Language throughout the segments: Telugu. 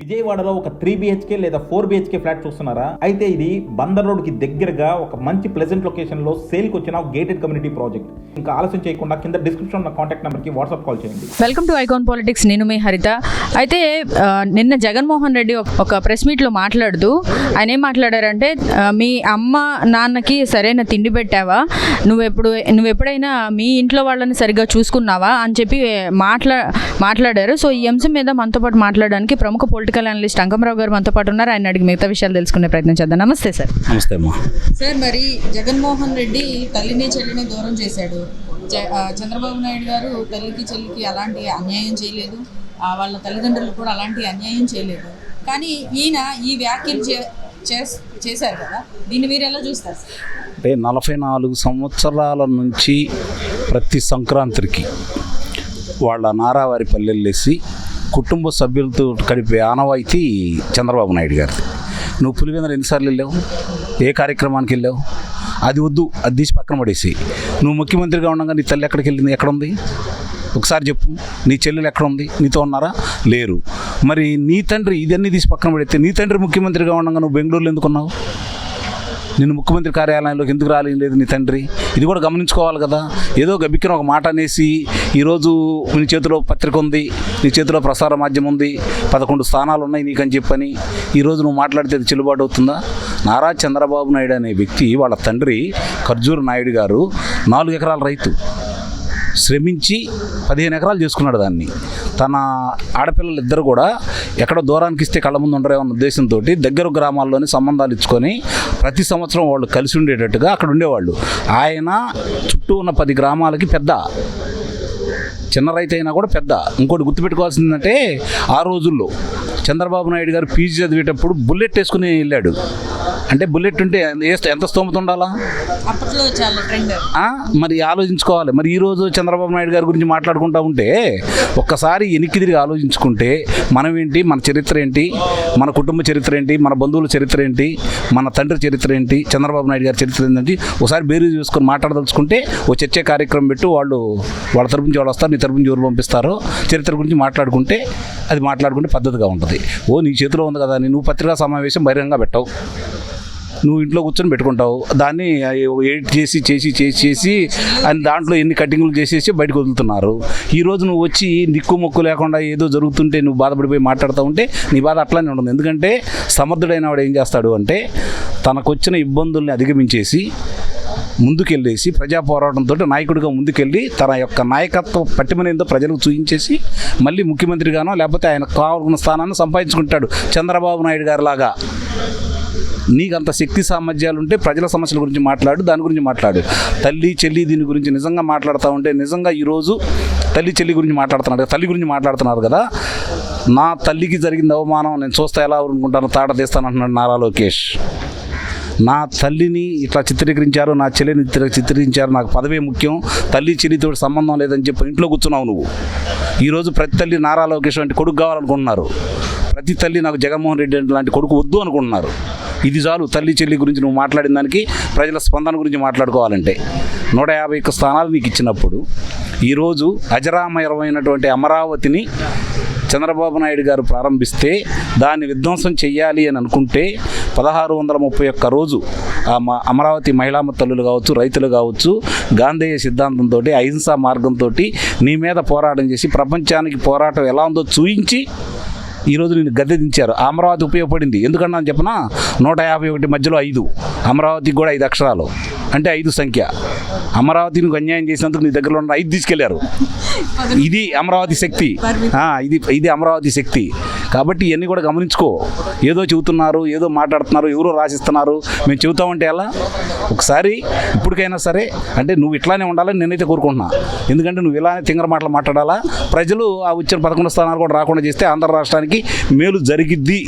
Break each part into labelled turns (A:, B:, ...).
A: విజయవాడలో ఒక త్రీ బిహెచ్కే లేదా ఫోర్ బిహెచ్కే ఫ్లాట్ చూస్తున్నారా? అయితే ఇది బందర్ రోడ్కి దగ్గరగా ఒక మంచి ప్లెజెంట్ లొకేషన్లో సేల్కి వచ్చిన గేటెడ్ కమ్యూనిటీ ప్రాజెక్ట్ ఇంకా ఆలస్యం చేయకుండా కింద డిస్క్రిప్షన్ ఉన్న కాంటాక్ట్ నెంబర్కి వాట్సాప్ కాల్ చేయండి.
B: వెల్కమ్ టు ఐకాన్ పాలిటిక్స్ నేను మీ హరిత. అయితే నిన్న జగన్మోహన్ రెడ్డి ఒక- ప్రెస్ ప్రెస్ మీట్లో మాట్లాడుతూ ఆయన ఏం మాట్లాడారంటే మీ అమ్మ నాన్నకి సరైన తిండి పెట్టావా? నువ్వు ఎప్పుడు నువ్వు ఎప్పుడైనా మీ ఇంట్లో వాళ్ళని సరిగ్గా చూసుకున్నావా? అని చెప్పి మాట్లా మాట్లాడారు. సో ఈ అంశం మీద మనతో పాటు మాట్లాడడానికి ప్రముఖ పొలిటికల్ అనలిస్ట్ అంకమరావు గారు మనతో పాటు ఉన్నారు. ఆయన అడిగి మిగతా విషయాలు తెలుసుకునే ప్రయత్నం చేద్దాం. నమస్తే సార్.
C: నమస్తే అమ్మా.
B: సార్ మరి జగన్మోహన్ రెడ్డి తల్లిని చెల్లిని దూరం చేశాడు. చంద్రబాబు నాయుడు గారు తల్లికి చెల్లికి అలాంటి అన్యాయం చేయలేదు. వాళ్ళ తల్లిదండ్రులు కూడా అలాంటి అన్యాయం చేయలేదు. కానీ ఈయన ఈ వ్యాఖ్యలు చేశారు కదా. దీన్ని మీరు ఎలా చూస్తారు సార్?
C: అంటే నలభై నాలుగు సంవత్సరాల నుంచి ప్రతి సంక్రాంతికి వాళ్ళ నారావారి పల్లెల్లేసి కుటుంబ సభ్యులతో గడిపే ఆనవాయితీ చంద్రబాబు నాయుడు గారిది. నువ్వు పులివెందులు ఎన్నిసార్లు వెళ్ళావు? ఏ కార్యక్రమానికి వెళ్ళావు? అది వద్దు అది తీసి పక్కన పడేసి నువ్వు ముఖ్యమంత్రిగా ఉండగా నీ తల్లి ఎక్కడికి వెళ్ళింది? ఎక్కడ ఉంది ఒకసారి చెప్పు. నీ చెల్లెలు ఎక్కడ ఉంది నీతో ఉన్నారా? లేరు. మరి నీ తండ్రి ఇదన్నీ తీసి పక్కన పడితే నీ తండ్రి ముఖ్యమంత్రిగా ఉండగా నువ్వు బెంగళూరులో ఎందుకున్నావు నిన్ను ముఖ్యమంత్రి కార్యాలయంలోకి ఎందుకు రాలేదు నీ తండ్రి? ఇది కూడా గమనించుకోవాలి కదా. ఏదో గబిక్కిన ఒక మాట అనేసి ఈరోజు నీ చేతిలో పత్రిక ఉంది నీ చేతిలో ప్రసార మాధ్యమం ఉంది పదకొండు స్థానాలు ఉన్నాయి నీకని చెప్పని ఈరోజు నువ్వు మాట్లాడితే అది చెల్లుబాటు అవుతుందా? నారా చంద్రబాబు నాయుడు అనే వ్యక్తి వాళ్ళ తండ్రి ఖర్జూర నాయుడు గారు నాలుగు ఎకరాల రైతు. శ్రమించి పదిహేను ఎకరాలు చేసుకున్నాడు దాన్ని. తన ఆడపిల్లలు ఇద్దరు కూడా ఎక్కడ దూరానికి ఇస్తే కళ్ళ ముందు ఉండరేమో అన్న ఉద్దేశంతో దగ్గర గ్రామాల్లోని సంబంధాలు ఇచ్చుకొని ప్రతి సంవత్సరం వాళ్ళు కలిసి ఉండేటట్టుగా అక్కడ ఉండేవాళ్ళు. ఆయన చుట్టూ ఉన్న పది గ్రామాలకి పెద్ద. చిన్న రైతు అయినా కూడా పెద్ద. ఇంకోటి గుర్తుపెట్టుకోవాల్సిందంటే ఆ రోజుల్లో చంద్రబాబు నాయుడు గారు పీజీ చదివేటప్పుడు బుల్లెట్ వేసుకుని వెళ్ళాడు. అంటే బుల్లెట్ ఉంటే ఎంత స్తోమత ఉండాలా?
B: అప్పట్లో చాలా ట్రెండ్.
C: ఆ, మరి ఆలోచించుకోవాలి. మరి ఈరోజు చంద్రబాబు నాయుడు గారి గురించి మాట్లాడుకుంటా ఉంటే ఒక్కసారి వెనక్కి తిరిగి ఆలోచించుకుంటే మనం ఏంటి మన చరిత్ర ఏంటి? మన కుటుంబ చరిత్ర ఏంటి? మన బంధువుల చరిత్ర ఏంటి? మన తండ్రి చరిత్ర ఏంటి? చంద్రబాబు నాయుడు గారి చరిత్ర ఏంటి? ఒకసారి బేరీ చూసుకొని మాట్లాడదలుచుకుంటే ఓ చర్చే కార్యక్రమం పెట్టు వాళ్ళు వాళ్ళ తరపు నుంచి వాళ్ళు వస్తారు నీ తరపు నుంచి ఎవరు పంపిస్తారో చరిత్ర గురించి మాట్లాడుకుంటే అది మాట్లాడుకుంటే పద్ధతిగా ఉంటుంది. ఓ నీ చేతిలో ఉంది కదా నువ్వు పత్రికా సమావేశం బహిరంగంగా పెట్టవు. నువ్వు ఇంట్లో కూర్చొని పెట్టుకుంటావు. దాన్ని ఎడిట్ చేసి చేసి చేసి చేసి అని దాంట్లో ఎన్ని కటింగ్లు చేసేసి బయటకు వదులుతున్నారు. ఈ రోజు నువ్వు వచ్చి నిక్కు మొక్కు లేకుండా ఏదో జరుగుతుంటే నువ్వు బాధపడిపోయి మాట్లాడుతూ ఉంటే నీ బాధ అట్లానే ఉంటుంది. ఎందుకంటే సమర్థుడైన వాడు ఏం చేస్తాడు అంటే తనకు వచ్చిన ఇబ్బందుల్ని అధిగమించేసి ముందుకెళ్ళేసి ప్రజా పోరాటంతో నాయకుడిగా ముందుకెళ్ళి తన యొక్క నాయకత్వ పట్టిమనేందో ప్రజలకు చూపించేసి మళ్ళీ ముఖ్యమంత్రిగానో లేకపోతే ఆయన కావాల్సిన స్థానాన్ని సంపాదించుకుంటాడు చంద్రబాబు నాయుడు గారి లాగా నీకు అంత శక్తి సామర్థ్యాలు ఉంటే ప్రజల సమస్యల గురించి మాట్లాడు దాని గురించి మాట్లాడు. తల్లి చెల్లి దీని గురించి నిజంగా మాట్లాడుతూ ఉంటే నిజంగా ఈరోజు తల్లి చెల్లి గురించి మాట్లాడుతున్నారు కదా, తల్లి గురించి మాట్లాడుతున్నారు కదా. నా తల్లికి జరిగింది అవమానం నేను చూస్తా ఎలా అనుకుంటాను తాట తీస్తానంటున్నాడు నారా లోకేష్. నా తల్లిని ఇట్లా చిత్రీకరించారు నా చెల్లిని చిత్రీకరించారు నాకు పదవే ముఖ్యం తల్లి చెల్లితో సంబంధం లేదని చెప్పి ఇంట్లో కూర్చున్నావు నువ్వు. ఈరోజు ప్రతి తల్లి నారా లోకేష్ వంటి కొడుకు కావాలనుకుంటున్నారు. ప్రతి తల్లి నాకు జగన్మోహన్ రెడ్డి లాంటి కొడుకు వద్దు అనుకుంటున్నారు. ఇది చాలు తల్లి చెల్లి గురించి నువ్వు మాట్లాడిన దానికి ప్రజల స్పందన గురించి మాట్లాడుకోవాలంటే. నూట యాభై ఒక్క స్థానాలు నీకు ఇచ్చినప్పుడు ఈరోజు అజరామయమైనటువంటి అమరావతిని చంద్రబాబు నాయుడు గారు ప్రారంభిస్తే దాన్ని విధ్వంసం చెయ్యాలి అని అనుకుంటే పదహారు వందల ముప్పై ఒక్క రోజు ఆ మ- అమరావతి మహిళా తల్లులు కావచ్చు రైతులు కావచ్చు గాంధేయ సిద్ధాంతంతో అహింసా మార్గంతో నీ మీద పోరాటం చేసి ప్రపంచానికి పోరాటం ఎలా ఉందో చూయించి ఈరోజు నేను గద్దె దించారు. ఆ అమరావతి ఉపయోగపడింది. ఎందుకన్నా చెప్పిన? నూట యాభై ఒకటి మధ్యలో ఐదు. అమరావతికి కూడా ఐదు అక్షరాలు. అంటే ఐదు సంఖ్య. అమరావతి నువ్వు అన్యాయం చేసినందుకు నీ దగ్గరలో ఉన్న ఐదు తీసుకెళ్ళారు. ఇది అమరావతి శక్తి. ఇది ఇది అమరావతి శక్తి. కాబట్టి ఇవన్నీ కూడా గమనించుకో. ఏదో చెబుతున్నారు ఏదో మాట్లాడుతున్నారు ఎవరో రాసిస్తున్నారు. మేము చెబుతామంటే ఎలా? ఒకసారి ఇప్పటికైనా సరే అంటే నువ్వు ఇట్లానే ఉండాలని నేనైతే కోరుకుంటున్నా. ఎందుకంటే నువ్వు ఇలానే తింగర మాటలు మాట్లాడాలా? ప్రజలు ఆ వచ్చిన పదకొండు స్థానాలు కూడా రాకుండా చేస్తే ఆంధ్ర రాష్ట్రానికి మేలు జరిగిద్ది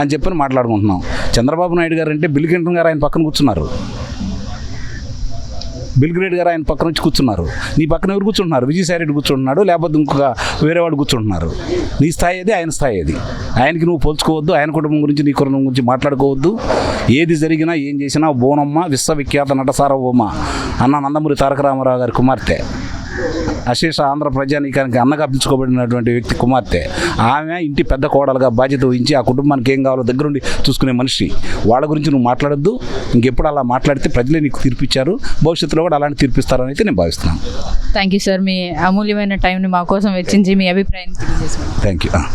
C: అని చెప్పని మాట్లాడుకుంటున్నాం. చంద్రబాబు నాయుడు గారు అంటే బిల్ గారు ఆయన పక్కన కూర్చున్నారు. బిల్గ్రేడ్ గారు ఆయన పక్కన వచ్చి కూర్చున్నారు. నీ పక్కన ఎవరు కూర్చుంటున్నారు? విజయసాయి రెడ్డి కూర్చుంటున్నాడు లేకపోతే ఇంకొక వేరే వాడు కూర్చుంటున్నారు. నీ స్థాయి అది ఆయన స్థాయి అది ఆయనకి నువ్వు పోల్చుకోవద్దు ఆయన కుటుంబం గురించి నీ కుటుంబం గురించి మాట్లాడుకోవద్దు. ఏది జరిగినా ఏం చేసినా బోనమ్మ విశ్వవిఖ్యాత నటసారవమ్మ అన్న నందమూరి తారక రామారావు గారి కుమార్తె. అశేష ఆంధ్ర ప్రజానీకానికి అన్నగా పిలుచుకోబడినటువంటి వ్యక్తి కుమార్తె. ఆమె ఇంటి పెద్ద కోడలుగా బాధ్యత వహించి ఆ కుటుంబానికి ఏం కావాలో దగ్గరుండి చూసుకునే మనిషి. వాళ్ళ గురించి నువ్వు మాట్లాడొద్దు. ఇంకెప్పుడు అలా మాట్లాడితే ప్రజలే నీకు తీర్పిచ్చారు. భవిష్యత్తులో కూడా అలాంటి తీర్పిస్తారని అయితే నేను భావిస్తున్నాను.
B: థ్యాంక్ యూ సార్ మీ అమూల్యమైన టైంని మా కోసం వెచ్చించి మీ అభిప్రాయాన్ని తెలియజేసుకున్నాను
C: థ్యాంక్ యూ